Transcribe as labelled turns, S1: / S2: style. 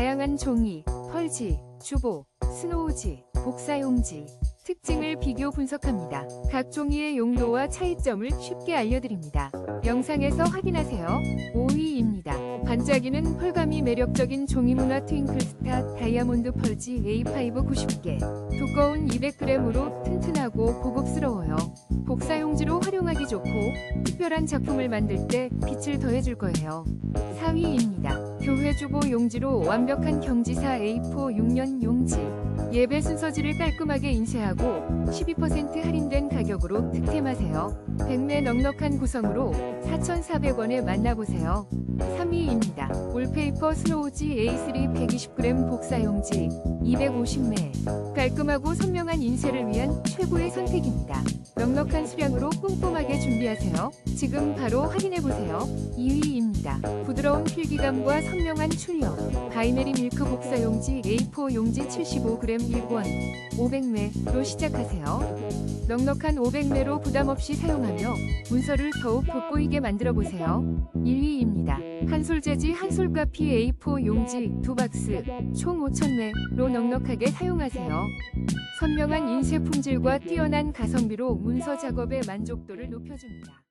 S1: 다양한 종이, 펄지, 주보, 스노우지, 복사용지, 특징을 비교 분석합니다. 각 종이의 용도와 차이점을 쉽게 알려드립니다. 영상에서 확인하세요. 5위입니다. 반짝이는 펄감이 매력적인 종이문화 트윙클스타 다이아몬드 펄지 A5 90개. 두꺼운 200g으로 튼튼하고 고급스러워요. 좋고 특별한 작품을 만들 때 빛을 더해줄 거예요. 4위입니다. 교회 주보 용지로 완벽한 경지사 A4 6년 용지. 예배 순서지를 깔끔하게 인쇄하고 12% 할인된 가격으로 득템하세요. 100매 넉넉한 구성으로 4,400원에 만나보세요. 3위입니다. 올페이퍼 스노우지 A3 120g 복사용지 250매. 깔끔하고 선명한 인쇄를 위한 최고의 선택입니다. 넉넉한 수량으로 꼼꼼하게 준비하세요. 지금 바로 확인해보세요. 2위입니다. 부드러운 필기감과 선명한 출력. 바이네리 밀크 복사 용지 A4 용지 75g 1권 500매로 시작하세요. 넉넉한 500매로 부담없이 사용하며 문서를 더욱 돋보이게 만들어 보세요. 1위입니다. 한솔 재지 한솔 카피 A4 용지 2박스 총 5,000매로 넉넉하게 사용하세요. 선명한 인쇄 품질과 뛰어난 가성비로 문서 작업의 만족도를 높여줍니다.